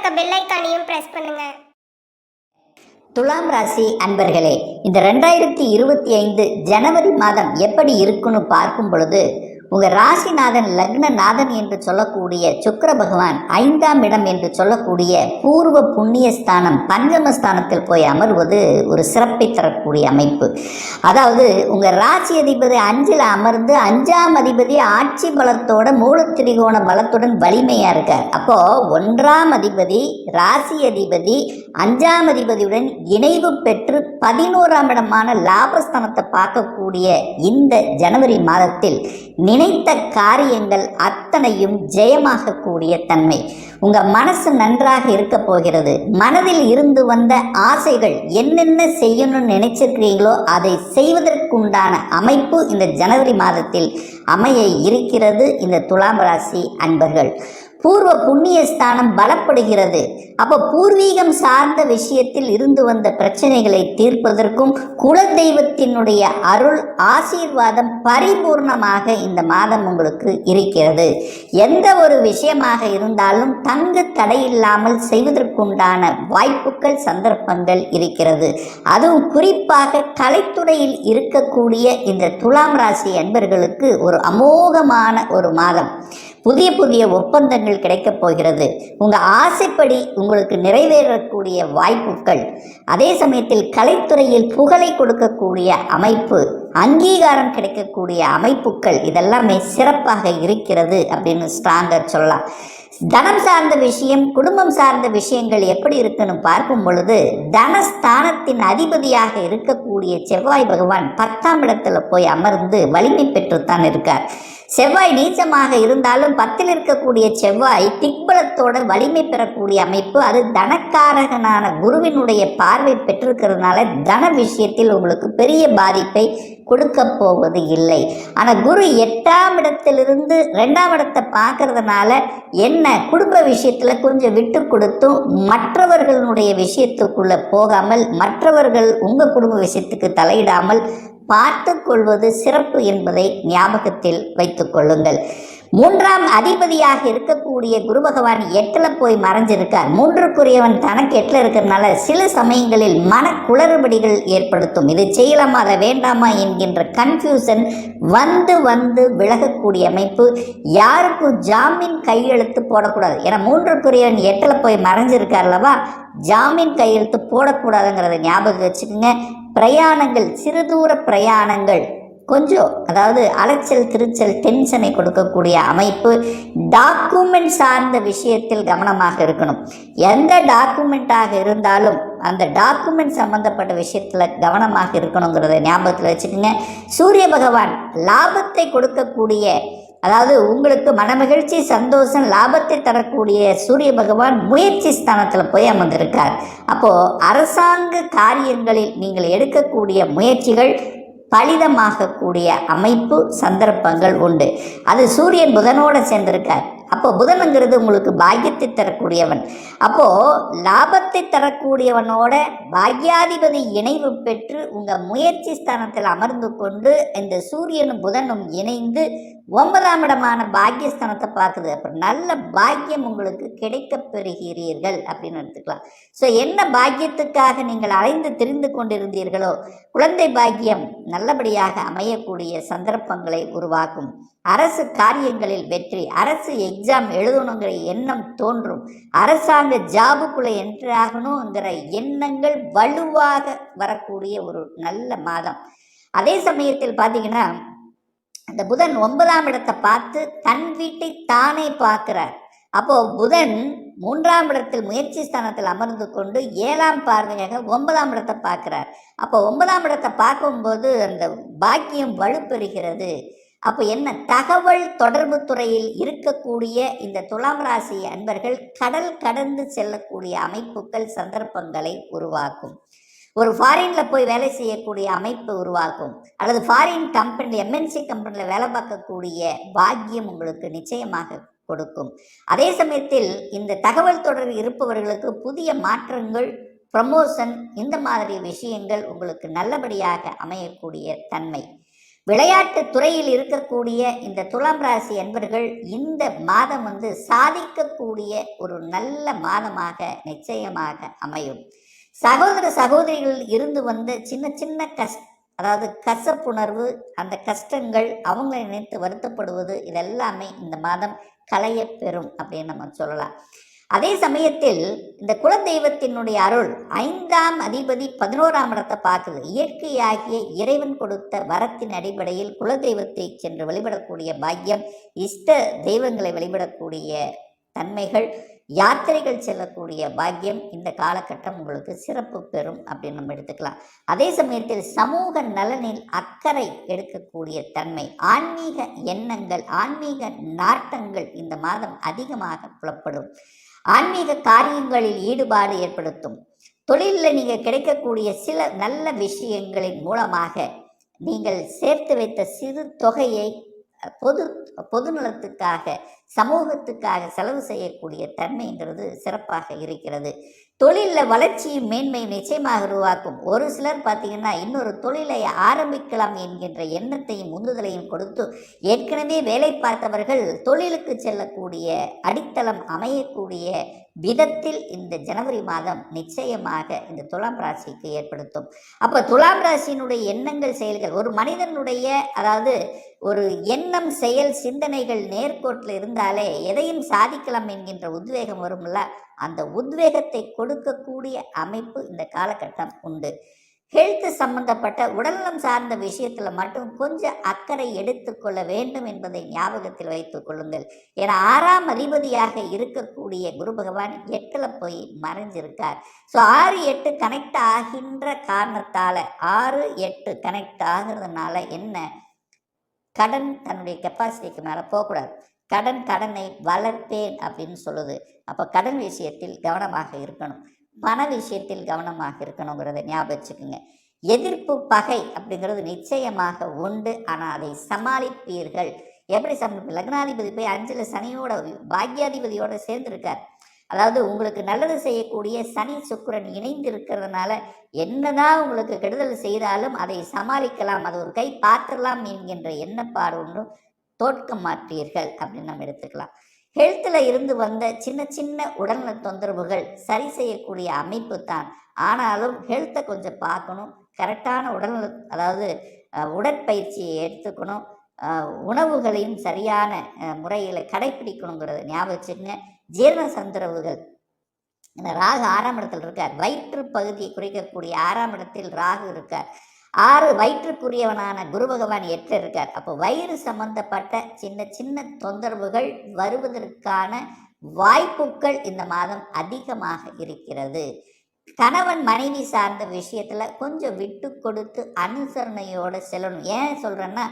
இருக்க பெல் ஐக்கானையும் பிரஸ் பண்ணுங்க. துலாம் ராசி அன்பர்களே இந்த ரெண்டாயிரத்தி இருபத்தி ஐந்து ஜனவரி மாதம் எப்படி இருக்குன்னு பார்க்கும் பொழுது உங்கள் ராசிநாதன் லக்னநாதன் என்று சொல்லக்கூடிய சுக்கர பகவான் ஐந்தாம் இடம் என்று சொல்லக்கூடிய பூர்வ புண்ணிய ஸ்தானம் பஞ்சமஸ்தானத்தில் போய் அமர்வது ஒரு சிறப்பை தரக்கூடிய அமைப்பு. அதாவது உங்கள் ராசி அதிபதி அஞ்சில் அமர்ந்து அஞ்சாம் அதிபதி ஆட்சி பலத்தோட மூலத்திரிகோண பலத்துடன் வலிமையாக இருக்கார். அப்போது ஒன்றாம் அதிபதி ராசி அதிபதி அஞ்சாம் அதிபதியுடன் இணைவு பெற்று பதினோராம் இடமான லாபஸ்தானத்தை பார்க்கக்கூடிய இந்த ஜனவரி மாதத்தில் நினைத்த காரியங்கள் அத்தனையும் ஜெயமாகக்கூடிய தன்மை. உங்க மனசு நன்றாக இருக்க போகிறது. மனதில் இருந்து வந்த ஆசைகள் என்னென்ன செய்யணும்னு நினைச்சிருக்கிறீங்களோ அதை செய்வதற்குண்டான அமைப்பு இந்த ஜனவரி மாதத்தில் அமைய இருக்கிறது இந்த துலாம் ராசி அன்பர்கள். பூர்வ புண்ணிய ஸ்தானம் பலப்படுகிறது. அப்போ பூர்வீகம் சார்ந்த விஷயத்தில் இருந்து வந்த பிரச்சனைகளை தீர்ப்பதற்கும் குலதெய்வத்தினுடைய அருள் ஆசீர்வாதம் பரிபூர்ணமாக இந்த மாதம் உங்களுக்கு இருக்கிறது. எந்த ஒரு விஷயமாக இருந்தாலும் தங்கு தடையில்லாமல் செய்வதற்குண்டான வாய்ப்புகள் சந்தர்ப்பங்கள் இருக்கிறது. அதுவும் குறிப்பாக கலைத்துறையில் இருக்கக்கூடிய இந்த துலாம் ராசி அன்பர்களுக்கு ஒரு அமோகமான ஒரு மாதம். புதிய புதிய ஒப்பந்தங்கள் கிடைக்கப் போகிறது. உங்கள் ஆசைப்படி உங்களுக்கு நிறைவேறக்கூடிய வாய்ப்புகள். அதே சமயத்தில் கலைத்துறையில் புகழை கொடுக்கக்கூடிய அமைப்பு அங்கீகாரம் கிடைக்கக்கூடிய அமைப்புகள் இதெல்லாமே சிறப்பாக இருக்கிறது அப்படின்னு ஸ்ட்ராங்கர் சொல்லலாம். தனம் சார்ந்த விஷயம் குடும்பம் சார்ந்த விஷயங்கள் எப்படி இருக்குன்னு பார்க்கும் பொழுது தனஸ்தானத்தின் அதிபதியாக இருக்கக்கூடிய செவ்வாய் பகவான் பத்தாம் இடத்துல போய் அமர்ந்து வலிமை பெற்றுத்தான் இருக்கார். செவ்வாய் நீச்சமாக இருந்தாலும் பத்தில் இருக்கக்கூடிய செவ்வாய் திக்பலத்தோட வலிமை பெறக்கூடிய அமைப்பு. அது தனக்காரகனான குருவினுடைய பார்வை பெற்றிருக்கிறதுனால தன விஷயத்தில் உங்களுக்கு பெரிய பாதிப்பை கொடுக்க போவது இல்லை. ஆனால் குரு எட்டாம் இடத்திலிருந்து ரெண்டாம் இடத்தை பார்க்கறதுனால என்ன குடும்ப விஷயத்தில் கொஞ்சம் விட்டு கொடுத்தும் மற்றவர்களுடைய விஷயத்துக்குள்ளே போகாமல் மற்றவர்கள் உங்கள் குடும்ப விஷயத்துக்கு தலையிடாமல் பார்த்து கொள்வது சிறப்பு என்பதை ஞாபகத்தில் வைத்துக் கொள்ளுங்கள். மூன்றாம் அதிபதியாக இருக்கக்கூடிய குரு பகவான் எட்டில் போய் மறைஞ்சிருக்கார். மூன்றுக்குரியவன் தனக்கு எட்டில் இருக்கிறதுனால சில சமயங்களில் மன குளறுபடிகள் ஏற்படுத்தும். இது செய்யலாமா அதை வேண்டாமா என்கின்ற கன்ஃபியூசன் வந்து வந்து விலகக்கூடிய அமைப்பு. யாருக்கும் ஜாமீன் கையெழுத்து போடக்கூடாது. ஏன்னா மூன்றுக்குரியவன் எட்டில் போய் மறைஞ்சிருக்கார் அல்லவா? ஜாமீன் கையெழுத்து போடக்கூடாதுங்கிறத ஞாபகம் வச்சுக்கோங்க. பிரயாணங்கள் சிறுதூர பிரயாணங்கள். கொஞ்சம் அதாவது அலைச்சல் திருச்சல் டென்ஷனை கொடுக்கக்கூடிய அமைப்பு டாக்குமெண்ட் சார்ந்த விஷயத்தில் கவனமாக இருக்கணும். எந்த டாக்குமெண்ட்டாக இருந்தாலும் அந்த டாக்குமெண்ட் சம்மந்தப்பட்ட விஷயத்தில் கவனமாக இருக்கணுங்கிறத ஞாபகத்தில் வச்சுக்கோங்க. சூரிய பகவான் லாபத்தை கொடுக்கக்கூடிய அதாவது உங்களுக்கு மனமகிழ்ச்சி சந்தோஷம் லாபத்தை தரக்கூடிய சூரிய பகவான் முயற்சி ஸ்தானத்தில் போய் அமர்ந்திருக்கார். அப்போது அரசாங்க காரியங்களில் நீங்கள் எடுக்கக்கூடிய முயற்சிகள் பலிதமாகக்கூடிய அமைப்பு சந்தர்ப்பங்கள் உண்டு. அது சூரியன் புதனோடு சேர்ந்திருக்கார். அப்போ புதனுங்கிறது உங்களுக்கு பாக்கியத்தை தரக்கூடியவன். அப்போ லாபத்தை தரக்கூடியவனோட பாக்யாதிபதி இணைவு பெற்று உங்க முயற்சி ஸ்தானத்தில் அமர்ந்து கொண்டு இந்த சூரியனும் புதனும் இணைந்து ஒன்பதாம் இடமான பாக்கியஸ்தானத்தை பார்க்குது. அப்புறம் நல்ல பாக்கியம் உங்களுக்கு கிடைக்க பெறுகிறீர்கள் அப்படின்னு எடுத்துக்கலாம். ஸோ என்ன பாக்கியத்துக்காக நீங்கள் அலைந்து தெரிந்து கொண்டிருந்தீர்களோ? குழந்தை பாக்கியம் நல்லபடியாக அமையக்கூடிய சந்தர்ப்பங்களை உருவாக்கும். அரசு காரியங்களில் வெற்றி அரசு எக்ஸாம் எழுதணுங்கிற எண்ணம் தோன்றும். அரசாங்க ஜாபுக்குள்ளே என்றாகணுங்கிற எண்ணங்கள் வலுவாக வரக்கூடிய ஒரு நல்ல மாதம். அதே சமயத்தில் பார்த்தீங்கன்னா அந்த புதன் ஒன்பதாம் இடத்தை பார்த்து தன் வீட்டை தானே பார்க்கிறார். அப்போ புதன் மூன்றாம் இடத்தில் முயற்சி ஸ்தானத்தில் அமர்ந்து கொண்டு ஏழாம் பார்வையாக ஒன்பதாம் இடத்தை பார்க்குறார். அப்போ ஒன்பதாம் இடத்தை பார்க்கும்போது அந்த பாக்கியம் வலுப்பெறுகிறது. அப்போ என்ன? தகவல் தொடர்பு துறையில் இருக்கக்கூடிய இந்த துலாம் ராசி அன்பர்கள் கடல் கடந்து செல்லக்கூடிய அமைப்புகள் சந்தர்ப்பங்களை உருவாக்கும். ஒரு ஃபாரினில் போய் வேலை செய்யக்கூடிய அமைப்பு உருவாகும் அல்லது ஃபாரின் கம்பெனி எம்என்சி கம்பெனியில் வேலை பார்க்கக்கூடிய பாக்கியம் உங்களுக்கு நிச்சயமாக கொடுக்கும். அதே சமயத்தில் இந்த தகவல் தொடர்பு இருப்பவர்களுக்கு புதிய மாற்றங்கள் ப்ரமோஷன் இந்த மாதிரி விஷயங்கள் உங்களுக்கு நல்லபடியாக அமையக்கூடிய தன்மை. விளையாட்டு துறையில் இருக்கக்கூடிய இந்த துலாம் ராசி என்பர்கள் இந்த மாதம் வந்து சாதிக்கக்கூடிய ஒரு நல்ல மாதமாக நிச்சயமாக அமையும். சகோதர சகோதரிகள் இருந்து வந்த சின்ன சின்ன கஷ் அதாவது கசப்புணர்வு அந்த கஷ்டங்கள் அவங்களை நினைத்து வருத்தப்படுவது இதெல்லாமே இந்த மாதம் களையப் பெறும் அப்படின்னு நம்ம சொல்லலாம். அதே சமயத்தில் இந்த குலதெய்வத்தினுடைய அருள் ஐந்தாம் அதிபதி பதினோராம் இடத்தை பார்க்குது. இயற்கையாகிய இறைவன் கொடுத்த வரத்தின் அடிப்படையில் குலதெய்வத்தை சென்று வழிபடக்கூடிய பாக்கியம் இஷ்ட தெய்வங்களை வழிபடக்கூடிய தன்மைகள் யாத்திரைகள் செல்லக்கூடிய பாக்கியம் இந்த காலகட்டம் உங்களுக்கு சிறப்பு பெறும் அப்படின்னு நம்ம எடுத்துக்கலாம். அதே சமயத்தில் சமூக நலனில் அக்கறை எடுக்கக்கூடிய தன்மை ஆன்மீக எண்ணங்கள் ஆன்மீக நாட்டங்கள் இந்த மாதம் அதிகமாக புலப்படும். ஆன்மீக காரியங்களில் ஈடுபாடு ஏற்படுத்தும். தொழிலில் நீங்கள் கிடைக்கக்கூடிய சில நல்ல விஷயங்களின் மூலமாக நீங்கள் சேர்த்து வைத்த சிறு தொகையை பொது பொதுநலத்துக்காக சமூகத்துக்காக செலவு செய்யக்கூடிய தன்மைங்கிறது சிறப்பாக இருக்கிறது. தொழிலில் வளர்ச்சியும் மேன்மையும் நிச்சயமாக உருவாக்கும். ஒரு சிலர் பார்த்தீங்கன்னா இன்னொரு தொழிலை ஆரம்பிக்கலாம் என்கின்ற எண்ணத்தையும் உந்துதலையும் கொடுத்து ஏற்கனவே வேலை பார்த்தவர்கள் தொழிலுக்கு செல்லக்கூடிய அடித்தளம் அமையக்கூடிய விதத்தில் இந்த ஜனவரி மாதம் நிச்சயமாக இந்த துலாம் ராசிக்கு ஏற்படுத்தும். அப்போ துலாம் ராசியினுடைய எண்ணங்கள் செயல்கள் ஒரு மனிதனுடைய அதாவது ஒரு எண்ணம் செயல் சிந்தனைகள் நேர்கோட்டில் இருந்தாலே எதையும் சாதிக்கலாம் என்கின்ற உத்வேகம் வரும்ல? அந்த உத்வேகத்தை கொடுக்கக்கூடிய அமைப்பு இந்த காலகட்டம் உண்டு. ஹெல்த் சம்பந்தப்பட்ட உடல்நலம் சார்ந்த விஷயத்தில் மட்டும் கொஞ்சம் அக்கறை எடுத்துக்கொள்ள வேண்டும் என்பதை ஞாபகத்தில் வைத்துக் கொள்ளுங்கள். ஏன்னா ஆறாம் அதிபதியாக இருக்கக்கூடிய குரு பகவான் எட்டில் போய் மறைஞ்சிருக்கார். ஸோ ஆறு எட்டு கனெக்ட் ஆகின்ற காரணத்தால் ஆறு எட்டு கனெக்ட் ஆகிறதுனால என்ன? கடன் தன்னுடைய கெப்பாசிட்டிக்கு மேலே போகக்கூடாது. கடன் கடனை வளர்ப்பேன் அப்படின்னு சொல்லுது. அப்போ கடன் விஷயத்தில் கவனமாக இருக்கணும். பண விஷயத்தில் கவனமாக இருக்கணுங்கிறத ஞாபகம் வச்சுக்கோங்க. எதிர்ப்பு பகை அப்படிங்கிறது நிச்சயமாக உண்டு. ஆனால் அதை சமாளிப்பீர்கள். எப்படி சமாளிப்பு லக்னாதிபதி போய் அஞ்சில் சனியோட பாக்யாதிபதியோட சேர்ந்துருக்கார். அதாவது உங்களுக்கு நல்லது செய்யக்கூடிய சனி சுக்கிரன் இணைந்து இருக்கிறதுனால என்னதான் உங்களுக்கு கெடுதல் செய்தாலும் அதை சமாளிக்கலாம். அது ஒரு கை பார்த்துடலாம் என்கின்ற எண்ணப்பாடு ஒன்றும் தோற்க மாட்டீர்கள் அப்படின்னு நம்ம எடுத்துக்கலாம். ஹெல்த்தில் இருந்து வந்த சின்ன சின்ன உடல்நல தொந்தரவுகள் சரி செய்யக்கூடிய அமைப்பு தான். ஆனாலும் ஹெல்த்தை கொஞ்சம் பார்க்கணும். கரெக்டான உடல்நல அதாவது உடற்பயிற்சியை எடுத்துக்கணும். உணவுகளையும் சரியான முறையில் கடைப்பிடிக்கணுங்கிறத ஞாபகம் வச்சுக்கோங்க. ஜீரண சந்தரவுகள். இந்த ராகு ஆறாம் இடத்தில் இருக்கார். வயிற்று பகுதியை குறிக்கக்கூடிய ஆறாம் இடத்தில் ராகு இருக்கார். ஆறு வயிற்றுக்குரியவனான குரு பகவான் எட்டு இருக்கார் அப்போ வயிறு சம்பந்தப்பட்ட சின்ன சின்ன தொந்தரவுகள் வருவதற்கான வாய்ப்புகள் இந்த மாதம் அதிகமாக இருக்கிறது. கணவன் மனைவி சார்ந்த விஷயத்தில் கொஞ்சம் விட்டு கொடுத்து அனுசரணையோடு செல்லணும். ஏன் சொல்கிறேன்னா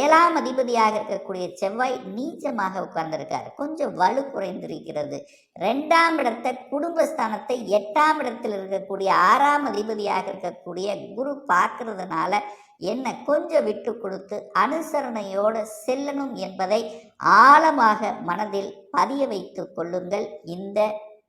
ஏழாம் அதிபதியாக இருக்கக்கூடிய செவ்வாய் நீச்சமாக உட்கார்ந்திருக்காரு. கொஞ்சம் வலு குறைந்திருக்கிறது. ரெண்டாம் இடத்தை குடும்பஸ்தானத்தை எட்டாம் இடத்தில் இருக்கக்கூடிய ஆறாம் அதிபதியாக இருக்கக்கூடிய குரு பார்க்கறதுனால என்ன கொஞ்சம் விட்டு கொடுத்து அனுசரணையோடு செல்லணும் என்பதை ஆழமாக மனதில் பதிய வைத்துக் கொள்ளுங்கள். இந்த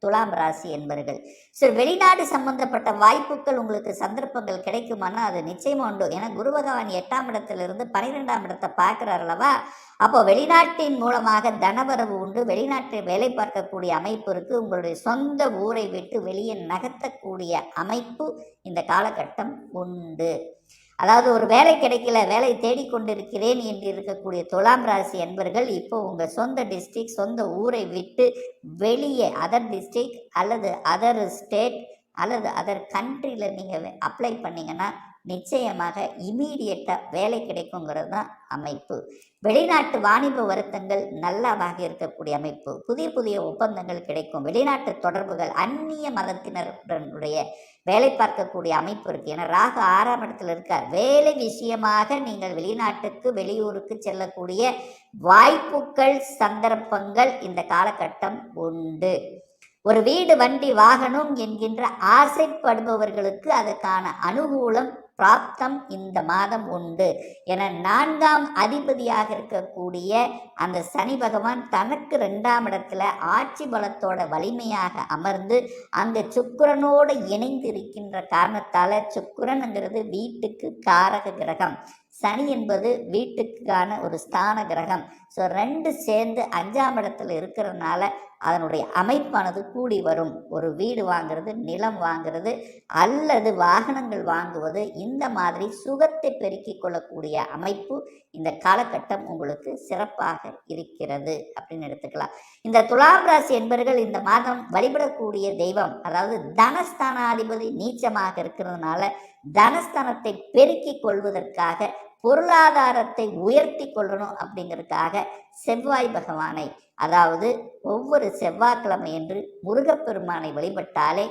துலாம் ராசி என்பர்கள். ஸோ வெளிநாடு சம்பந்தப்பட்ட வாய்ப்புகள் உங்களுக்கு சந்தர்ப்பங்கள் கிடைக்குமானா அது நிச்சயமா உண்டு. ஏன்னா குரு பகவான் எட்டாம் இடத்திலிருந்து பன்னிரெண்டாம் இடத்தை பார்க்கிறார் அல்லவா? அப்போ வெளிநாட்டின் மூலமாக தனவரவு உண்டு. வெளிநாட்டில் வேலை பார்க்கக்கூடிய அமைப்பு இருக்கு. உங்களுடைய சொந்த ஊரை விட்டு வெளியே நகர்த்தக்கூடிய அமைப்பு இந்த காலகட்டம் உண்டு. அதாவது ஒரு வேலை கிடைக்கல வேலை தேடிக்கொண்டிருக்கிறேன் என்று இருக்கக்கூடிய துலாம் ராசி என்பர்கள் இப்போ உங்கள் சொந்த டிஸ்ட்ரிக்ட் சொந்த ஊரை விட்டு வெளியே அதர் டிஸ்ட்ரிக்ட் அல்லது அதர் ஸ்டேட் அல்லது அதர் கண்ட்ரியில் நீங்கள் அப்ளை பண்ணீங்கன்னா நிச்சயமாக இமீடியட்டாக வேலை கிடைக்குங்கிறது தான் அமைப்பு. வெளிநாட்டு வாணிப வருத்தங்கள் நல்லதாக இருக்கக்கூடிய அமைப்பு. புதிய புதிய ஒப்பந்தங்கள் கிடைக்கும். வெளிநாட்டு தொடர்புகள் அந்நிய மதத்தினருடைய வேலை பார்க்கக்கூடிய அமைப்பு இருக்குது ஏன்னா ராகு ஆறாம் இடத்துல இருக்கார். வேலை விஷயமாக நீங்கள் வெளிநாட்டுக்கு வெளியூருக்கு செல்லக்கூடிய வாய்ப்புகள் சந்தர்ப்பங்கள் இந்த காலகட்டம் உண்டு. ஒரு வீடு வண்டி வாகனம் என்கின்ற ஆசைப்படுபவர்களுக்கு அதற்கான அனுகூலம் பிராப்தம் இந்த மாதம் உண்டு. என நான்காம் அதிபதியாக இருக்கக்கூடிய அந்த சனி பகவான் தனக்கு ரெண்டாம் இடத்துல ஆட்சி பலத்தோட வலிமையாக அமர்ந்து அந்த சுக்கரனோடு இணைந்து இருக்கின்ற காரணத்தால் சுக்கிரனுங்கிறது வீட்டுக்கு காரக கிரகம். சனி என்பது வீட்டுக்கான ஒரு ஸ்தான கிரகம். ஸோ ரெண்டு சேர்ந்து அஞ்சாம் இடத்துல இருக்கிறதுனால அதனுடைய அமைப்பானது கூடி வரும். ஒரு வீடு வாங்குறது நிலம் வாங்குறது அல்லது வாகனங்கள் வாங்குவது இந்த மாதிரி சுகத்தை பெருக்கிக் கொள்ளக்கூடிய அமைப்பு இந்த காலகட்டம் உங்களுக்கு சிறப்பாக இருக்கிறது அப்படின்னு எடுத்துக்கலாம். இந்த துலாம் ராசி என்பவர்கள் இந்த மாதம் வழிபடக்கூடிய தெய்வம் அதாவது தனஸ்தானாதிபதி நீச்சமாக இருக்கிறதுனால தனஸ்தானத்தை பெருக்கிக் கொள்வதற்காக பொருளாதாரத்தை உயர்த்தி கொள்ளணும் அப்படிங்கிறதுக்காக செவ்வாய் பகவானை அதாவது ஒவ்வொரு செவ்வாய்க்கிழமை என்று முருகப்பெருமானை வழிபட்டாலே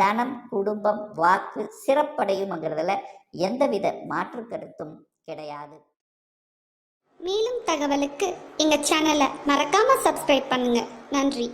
தனம் குடும்பம் வாக்கு சிறப்படையும்ங்கிறதுல எந்தவித மாற்று கருத்தும் கிடையாது. மேலும் தகவலுக்கு எங்கள் சேனலை மறக்காமல் சப்ஸ்கிரைப் பண்ணுங்கள் நன்றி.